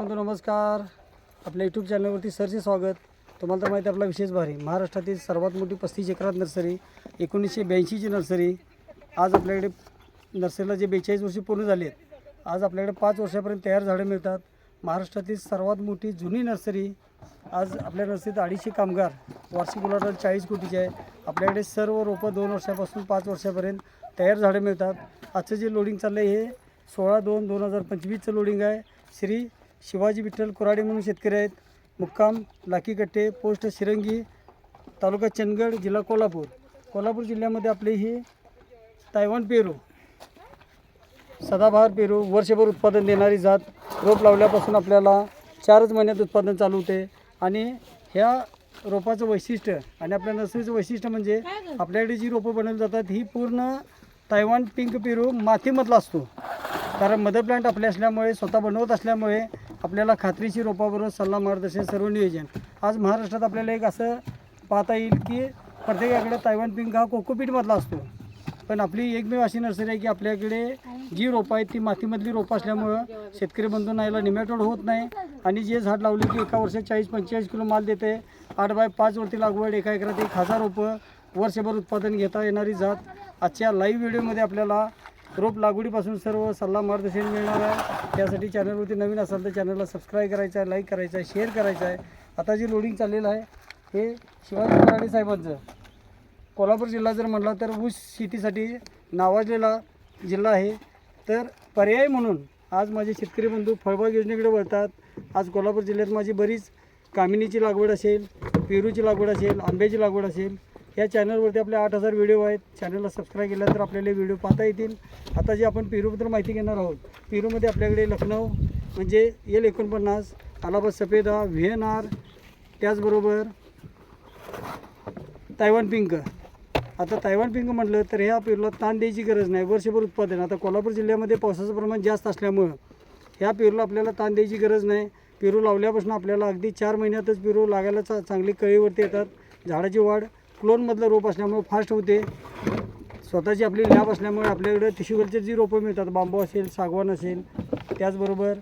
नमस्कार. आपल्या यूट्यूब चॅनलवरती सरचे स्वागत. तुम्हाला तर माहिती आहे आपला विशेष भारी. महाराष्ट्रातील सर्वात मोठी पस्तीस एकरात नर्सरी एकोणीसशे ब्याऐंशीची नर्सरी. आज आपल्याकडे नर्सरीला जे बेचाळीस वर्षे पूर्ण झाली आहेत आज आपल्याकडे पाच वर्षापर्यंत तयार झाडं मिळतात. महाराष्ट्रातील सर्वात मोठी जुनी नर्सरी आज आपल्या नर्सरीत अडीचशे कामगार वार्षिक उलाढाल चाळीस कोटीचे आहे. आपल्याकडे सर्व रोपं दोन वर्षापासून पाच वर्षापर्यंत तयार झाडं मिळतात. आजचं जे लोडिंग चाललं आहे हे सोळा दोन दोन हजार पंचवीसचं लोडिंग आहे. श्री शिवाजी विठ्ठल कुराडे म्हणून शेतकरी आहेत. मुक्काम लाकीकट्टे पोस्ट शिरंगी तालुका चंदगड जिल्हा कोल्हापूर. कोल्हापूर जिल्ह्यामध्ये आपली ही तायवान पेरू सदाबहार पेरू वर्षभर उत्पादन देणारी जात. रोप लावल्यापासून आपल्याला चारच महिन्यात उत्पादन चालू होते. आणि ह्या रोपाचं वैशिष्ट्य आणि आपल्या नर्सरीचं वैशिष्ट्य म्हणजे आपल्याकडे जी रोपं बनवली जातात ही पूर्ण तायवान पिंक पेरू मातीमधला असतो. कारण मदर प्लांट आपले असल्यामुळे स्वतः बनवत असल्यामुळे आपल्याला खात्रीशी रोपाबरोबर सल्ला मार्गदर्शन सर्व नियोजन. आज महाराष्ट्रात आपल्याला एक असं पाहता येईल की प्रत्येकाकडे तायवान पिंक हा कोकोपीटमधला असतो. पण आपली एकमेव अशी नर्सरी आहे की आपल्याकडे जी रोपं आहेत ती मातीमधली रोपं असल्यामुळं शेतकरी बंधूंना याला निमॅटोड होत नाही. आणि जे झाड लावले की एका वर्षात चाळीस पंचेचाळीस किलो माल देते. आठ बाय पाच वरती लागवड एका एकरात एक हजार रोपं वर्षभर उत्पादन घेता येणारी जात. आजच्या लाईव्ह व्हिडिओमध्ये आपल्याला रोप लागवडीपासून सर्व सल्ला मार्गदर्शन मिळणार आहे. त्यासाठी चॅनलवरती नवीन असाल तर चॅनलला सबस्क्राईब करायचं आहे लाईक करायचं आहे शेअर करायचं आहे. आता जे लोडिंग चाललेलं आहे हे शिवाजी मराठे साहेबांचं. कोल्हापूर जिल्हा जर म्हटला तर ऊस शेतीसाठी नावाजलेला जिल्हा आहे. तर पर्याय म्हणून आज माझे शेतकरी बंधू फळबाग योजनेकडे वळतात. आज कोल्हापूर जिल्ह्यात माझी बरीच कामिनीची लागवड असेल पेरूची लागवड असेल आंब्याची लागवड असेल या चॅनलवरती आपले आठ हजार व्हिडिओ आहेत. चॅनलला सबस्क्राईब तर आपल्याला व्हिडिओ पाहता येतील. आता जे आपण पेरूबद्दल माहिती घेणार आहोत पेरूमध्ये आपल्याकडे लखनौ म्हणजे एल एकोणपन्नास अलाहाबाद सफेदा व्ही एन आर त्याचबरोबर तायवान पिंक. आता तायवान पिंक म्हटलं तर ह्या पेरूला ताण द्यायची गरज नाही. वर्षभर उत्पादन आता कोल्हापूर जिल्ह्यामध्ये पावसाचं प्रमाण जास्त असल्यामुळं ह्या पेरूला आपल्याला ताण द्यायची गरज नाही. पेरू लावल्यापासून आपल्याला अगदी चार महिन्यातच पेरू लागायला चा चांगली कळीवरती येतात. झाडाची वाढ क्लोनमधलं रोप असल्यामुळे फास्ट होते. स्वतःची आपली लॅब असल्यामुळे आपल्याकडे टिश्यूकल्चर जी रोपं मिळतात बांबू असेल सागवान असेल त्याचबरोबर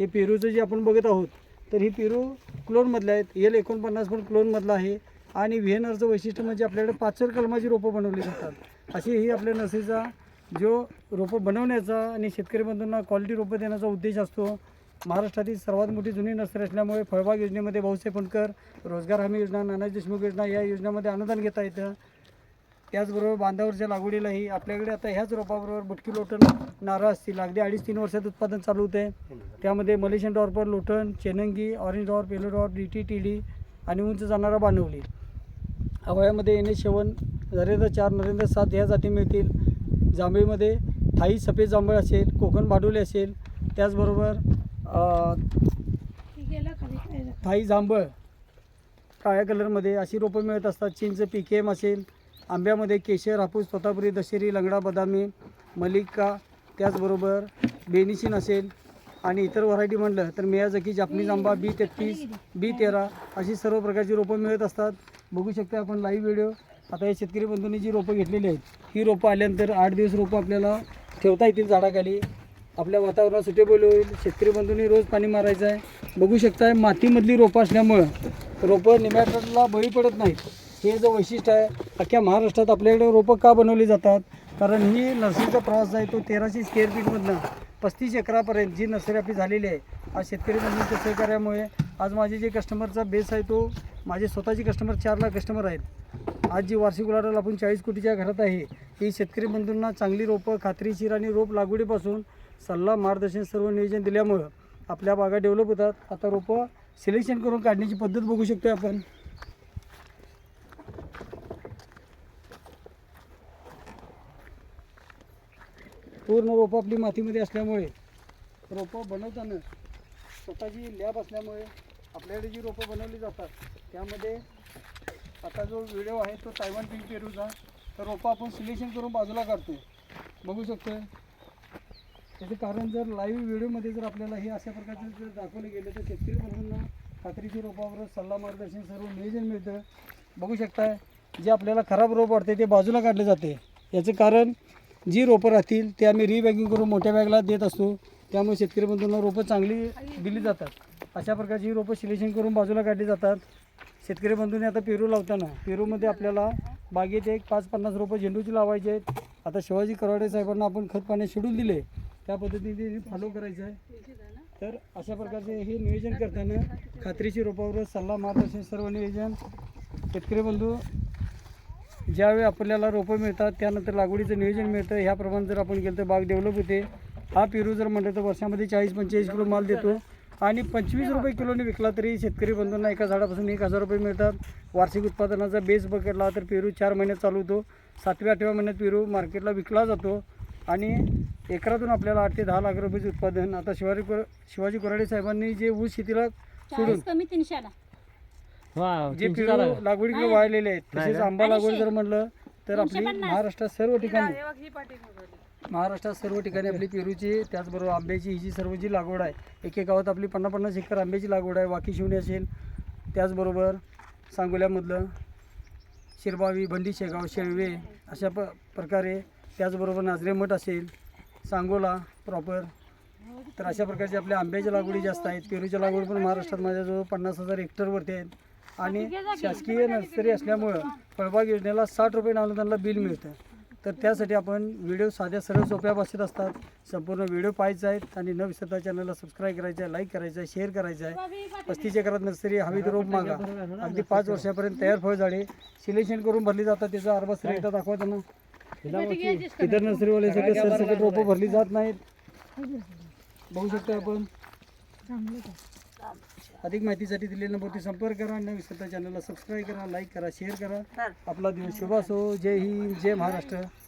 हे पेरूचं जे आपण बघत आहोत तर ही पेरू क्लोनमधले आहेत. एल एकोणपन्नास पण क्लोनमधलं आहे आणि व्हिएनरचं वैशिष्ट्य म्हणजे आपल्याकडे पाचर कलमाची रोपं बनवली जातात. अशी ही आपल्या नर्सरीचा जो रोपं बनवण्याचा आणि शेतकरी बंधूंना क्वालिटी रोपं देण्याचा उद्देश असतो. महाराष्ट्रातील सर्वात मोठी जुनी नर्सरी असल्यामुळे फळबाग योजनेमध्ये भाऊसाहेब फंडकर रोजगार हमी योजना नाना देशमुख योजना या योजनेमध्ये अनुदान घेता येतं. त्याचबरोबर बांधावरच्या लागवडीलाही आपल्याकडे आता ह्याच रोपाबरोबर बुटकी लोटण नारळ असतील. अगदी अडीच तीन वर्षात उत्पादन चालू होते. त्यामध्ये मलेशियन डॉर्पर लोटण चेनंगी ऑरेंज डॉर्प येलो डॉर्प डी टी टी डी आणि उंच जाणारा बांधवली. हवयामध्ये येणे शेवन नरेंद्र चार नरेंद्र सात ह्या जाती मिळतील. जांभळीमध्ये थाई सफेद जांभळ असेल कोकण भाडोली असेल. त्याचबरोबर थाई जांभळ. काळ्या कलरमध्ये अशी रोपं मिळत असतात. चिंच पी के एम असेल आंब्यामध्ये केशर हापूस तोतापुरी दशेरी लंगडा बदामी मलिका त्याचबरोबर बेनिशिन असेल आणि इतर व्हरायटी म्हटलं तर मेयाजकी जापनीज आंबा बी तेहतीस बी तेरा अशी सर्व प्रकारची रोपं मिळत असतात. बघू शकता आपण लाईव्ह व्हिडिओ आता या शेतकरी बंधूंनी जी रोपं घेतलेली आहेत ही रोपं आल्यानंतर आठ दिवस रोपं आपल्याला ठेवता येतील झाडाखाली. आपल्या वातावरणात सुटेबल होईल. शेतकरी बंधूंनी रोज पाणी मारायचं आहे. बघू शकताय मातीमधली रोपं असल्यामुळं रोपं निमॅटला बळी पडत नाहीत. हे जे वैशिष्ट्य आहे अख्ख्या महाराष्ट्रात आपल्याकडे रोपं का बनवली जातात? कारण ही नर्सरीचा प्रवास आहे तो तेराशे स्क्वेअर फीटमधनं पस्तीस एकरापर्यंत जी नर्सरी आपली झालेली आहे. आज शेतकरी बंधूंच्या सहकार्यामुळे आज माझे जे कस्टमरचा बेस आहे तो माझे स्वतःचे कस्टमर चार लाख कस्टमर आहेत. आज जी वार्षिक उलाढाल आपण चाळीस कोटीच्या घरात आहे ही शेतकरी बंधूंना चांगली रोपं खात्रीशीर आणि रोप लागवडीपासून सल्ला मार्गदर्शन सर्व नियोजन दिल्यामुळं आपल्या बागा डेव्हलप होतात. आता रोपं सिलेक्शन करून काढण्याची पद्धत बघू शकतो आपण. पूर्ण रोपं आपली मातीमध्ये असल्यामुळे रोपं बनवताना स्वतःची लॅब असल्यामुळे आपल्याकडे जी रोपं बनवली जातात त्यामध्ये आता जो व्हिडिओ आहे तो तायवान पिंक पेरूचा तर रोपं आपण सिलेक्शन करून बाजूला काढतो बघू शकतो त्याचं कारण जर लाईव्ह व्हिडिओमध्ये जर आपल्याला हे अशा प्रकारचं जर दाखवलं गेलं तर शेतकरी बंधूंना खात्रीची रोपावर सल्ला मार्गदर्शन सर्व नियोजन मिळतं. बघू शकताय जे आपल्याला खराब रोप वाटते ते बाजूला काढले जाते. याचं कारण जी रोपं राहतील ते आम्ही रिबॅगिंग करून मोठ्या बॅगला देत असतो. त्यामुळे शेतकरी बंधूंना रोपं चांगली दिली जातात. अशा प्रकारची रोपं सिलेक्शन करून बाजूला काढली जातात. शेतकरी बंधूंनी आता पेरू लावताना पेरूमध्ये आपल्याला बागेत एक पाच पन्नास रोपं झेंडूची लावायचे आहेत. आता शिवाजी कराडे साहेबांना आपण खत पाणी शेड्यूल दिले. त्या पद्धतीने फॉलो करायचं आहे. तर अशा प्रकारचे हे नियोजन करताना खात्रीची रोपावर सल्ला मार्गदर्शन सर्व नियोजन. शेतकरी बंधू ज्यावेळी आपल्याला रोपं मिळतात त्यानंतर लागवडीचं नियोजन मिळतं. ह्याप्रमाणे जर आपण केलं तर बाग डेव्हलप होते. हा पेरू जर म्हटलं तर वर्षामध्ये चाळीस पंचेचाळीस किलो माल देतो. आणि पंचवीस रुपये किलोने विकला तरी शेतकरी बंधूंना एका झाडापासून एक हजार रुपये मिळतात. वार्षिक उत्पादनाचा बेस बघितला तर पेरू चार महिन्यात चालू होतो. सातव्या आठव्या महिन्यात पेरू मार्केटला विकला जातो. आणि एकरातून आपल्याला आठ ते दहा लाख रुपयाचे उत्पादन. आता शिवाजी को शिवाजी कोराडे साहेबांनी जे ऊस शेतीला सोडून चाळीस कमी तीनशेला. वा जे पेरू लागवडीकडे वाळलेले आहेत तसेच आंबा लागवड जर म्हणलं तर आपली महाराष्ट्रात सर्व ठिकाणी महाराष्ट्रात सर्व ठिकाणी आपली पेरूची त्याचबरोबर आंब्याची ही जी सर्व जी लागवड आहे एक एक गावात आपली पन्नास पन्नास एकर आंब्याची लागवड आहे. वाकी शिवणी असेल त्याचबरोबर सांगोल्यामधलं शिरबावी भंडी शेगाव शेळवे अशा प प्रकारे त्याचबरोबर नाझरे मठ असेल सांगोला प्रॉपर तर अशा प्रकारचे आपल्या आंब्याच्या लागवडी जास्त आहेत. पेरूच्या लागवड पण महाराष्ट्रात माझ्याजवळ पन्नास हजार हेक्टरवरती आहेत. आणि शासकीय नर्सरी असल्यामुळं फळबाग योजनेला साठ रुपये अनुदानाला बिल मिळतं. तर त्यासाठी आपण व्हिडिओ साध्या सरळ सोप्या भाषेत असतात. संपूर्ण व्हिडिओ पाहायचा आहेत आणि न विसरता चॅनलला सबस्क्राईब करायचं आहे लाईक करायचं आहे शेअर करायचं आहे. पस्तीस एकरात नर्सरी हवी तर रोप मागा. अगदी पाच वर्षापर्यंत तयार फळझाडे. सिलेक्शन करून भरली जातात. त्याचा अर्बा रेट दाखवा त्यांना. इतर नर्सरीवाले सगळे सरसकट रोपं भरली जात नाहीत. बघू शकतो आपण. अधिक माहितीसाठी दिलेल्या नंबरवरती संपर्क करा न विसरता चॅनलला सबस्क्राईब करा लाईक करा शेअर करा. आपला दिवस शुभ असो. जय हिंद जय महाराष्ट्र.